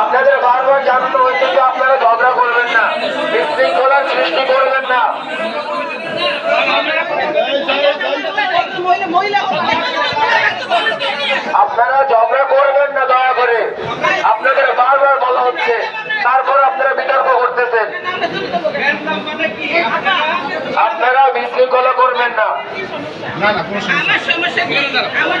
আপনাদের বারবার জানানো হচ্ছে যে আপনারা ঝগড়া করবেন না বিশৃঙ্খলার সৃষ্টি করবেন না। আপনারা ঝগড়া করবেন না দয়া করে। আপনাদের বারবার বলা হচ্ছে তারপর আপনারা বিতর্ক করতেছেন। আপনারা বিশৃঙ্খলা করবেন না। আমার সমস্যা কি? আমার